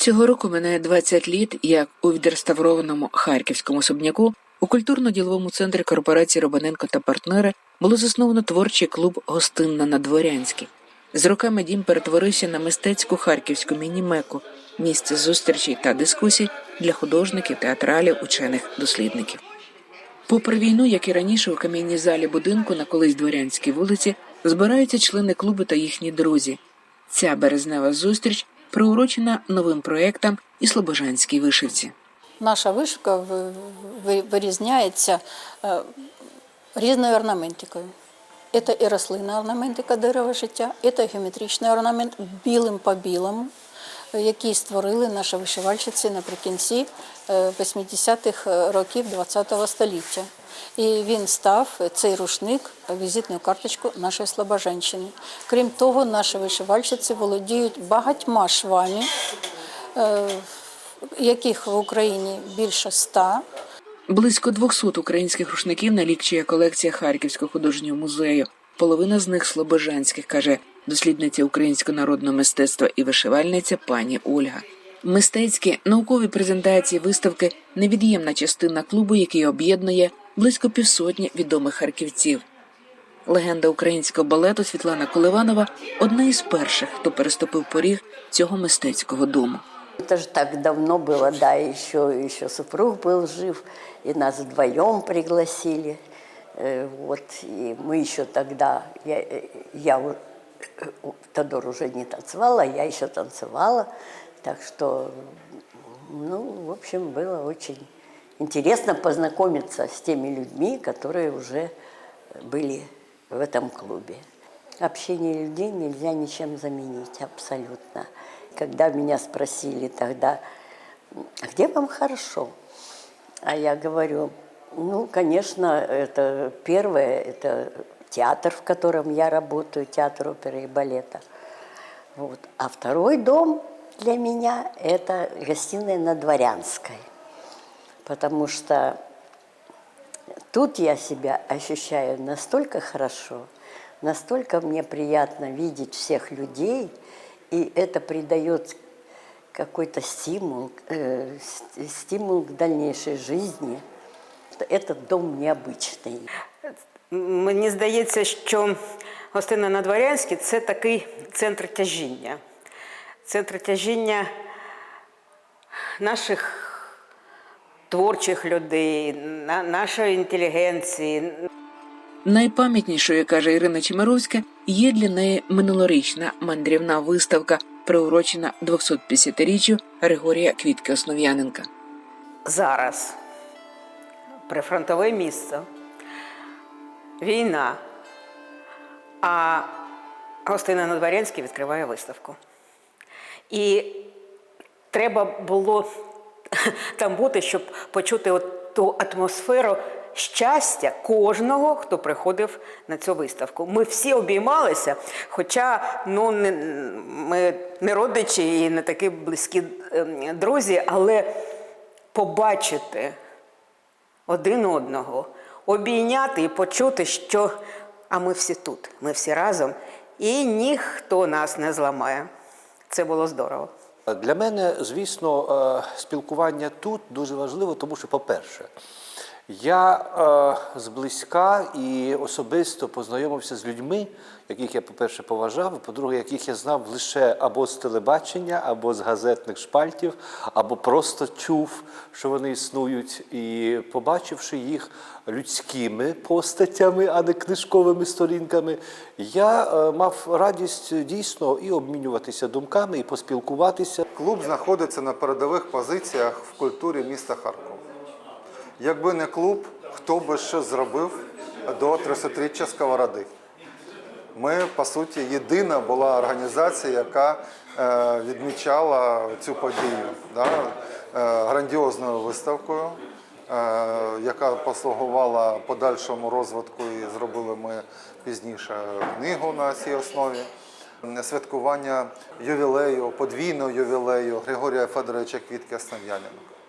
Цього року минає 20 літ, як у відреставрованому харківському особняку у культурно-діловому центрі корпорації Робаненко та партнери було засновано творчий клуб Гостинна на Дворянській. З роками дім перетворився на мистецьку харківську міні-меку, місце зустрічей та дискусій для художників, театралів, учених, дослідників. Попри війну, як і раніше, у кам'яній залі будинку на колись дворянській вулиці збираються члени клубу та їхні друзі. Ця березнева зустріч приурочена новим проектам і слобожанській вишивці. Наша вишивка ви- ви- вирізняється е, різною орнаментикою. Це і рослинна орнаментика дерева життя, це геометричний орнамент білим по білому, е, який створили наші вишивальщиці наприкінці е, 80-х років ХХ століття. І він став цей рушник візитною карточкою нашої Слобожанщини. Крім того, наші вишивальщиці володіють багатьма швами, е, яких в Україні більше ста. Близько 200 українських рушників налічує колекція Харківського художнього музею. Половина з них слобожанських, каже дослідниця українського народного мистецтва і вишивальниця пані Ольга. Мистецькі наукові презентації виставки невід'ємна частина клубу, який об'єднує близько півсотні відомих харківців. Легенда українського балету Світлана Коливанова одна із перших, хто переступив поріг цього мистецького дому. Это же так давно было, да, еще, еще супруг был жив, и нас вдвоем пригласили. Э, Вот, и мы еще тогда, я, э, я у- у- Тодор уже не танцевала, я еще танцевала, так что, ну, в общем, было очень интересно познакомиться с теми людьми, которые уже были в этом клубе. Общение людей нельзя ничем заменить, абсолютно. Когда меня спросили тогда, «А где вам хорошо? А я говорю, ну, конечно, это первое, это театр, в котором я работаю, театр оперы и балета. Вот. А второй дом для меня – это гостиная на Дворянской Потому что Тут я себя ощущаю настолько хорошо, настолько мне приятно видеть всех людей, и это придает какой-то стимул, э, ст- стимул к дальнейшей жизни. Этот дом необычный. Мені здається, що гостина на Дворянській це такий центр тяжіння. Центр тяжіння наших творчих людей, на- нашої інтелігенції, Найпам'ятнішою, каже Ірина Чемеровська, є для неї минулорічна мандрівна виставка, приурочена 250-річчю Григорія Квітки Основ'яненка. зараз прифронтове місце, війна, а гостина на Дворянській відкриває виставку. І треба було там бути, щоб почути от ту атмосферу щастя кожного, хто приходив на цю виставку. Ми всі обіймалися, хоча ну, не, ми не родичі і не такі близькі ем, друзі, але побачити один одного, обійняти і почути, що а ми всі тут, ми всі разом, і ніхто нас не зламає. Це було здорово. Для мене, звісно, е, спілкування тут дуже важливо, тому що, по-перше, я е, зблизька і особисто познайомився з людьми, яких я, по-перше, поважав, по-друге, яких я знав лише або з телебачення, або з газетних шпальтів, або просто чув, що вони існують, і побачивши їх людськими постатями, а не книжковими сторінками, я е, мав радість дійсно і обмінюватися думками, і поспілкуватися. Клуб знаходиться на передових позиціях в культурі міста Харкова. Якби не клуб, хто би що зробив до 30-річчя Сковороди. Ми, по суті, єдина була організація, яка е, відмічала цю подію да, е, грандіозною виставкою, е, яка послугувала подальшому розвитку і зробили ми пізніше книгу на цій основі. Святкування ювілею, подвійного ювілею Григорія Федоровича Квітки Основ'яненка.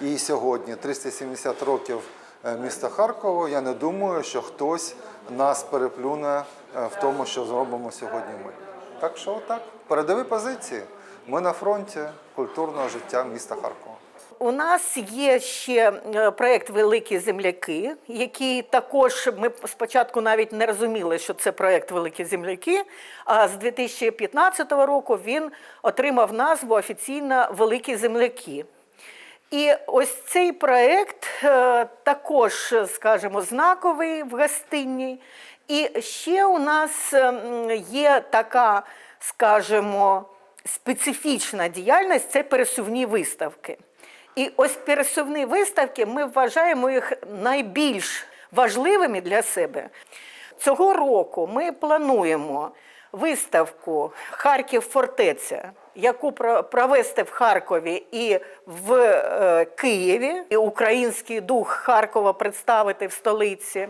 І сьогодні, 370 років е, міста Харкова, я не думаю, що хтось нас переплюне е, в тому, що зробимо сьогодні ми. Так що так, передові позиції. Ми на фронті культурного життя міста Харкова. У нас є ще е, проєкт Великі земляки, який також ми спочатку навіть не розуміли, що це проєкт Великі земляки. А з 2015 року він отримав назву офіційно Великі земляки. І ось цей проєкт е, також, скажімо, знаковий в гостинній. І ще у нас ем, є така, скажімо, специфічна діяльність це пересувні виставки. І ось пересувні виставки ми вважаємо їх найбільш важливими для себе. Цього року ми плануємо виставку Харків фортеця, яку про- провести в Харкові і в е, Києві, і український дух Харкова представити в столиці.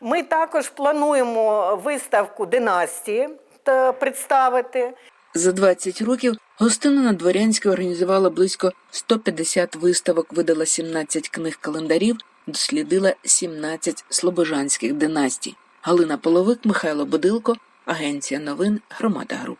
Ми також плануємо виставку династії та представити. За 20 років гостина на Дворянській організувала близько 150 виставок, видала 17 книг календарів, дослідила 17 слобожанських династій. Галина Половик, Михайло Бодилко, Агенція новин Громада Груп.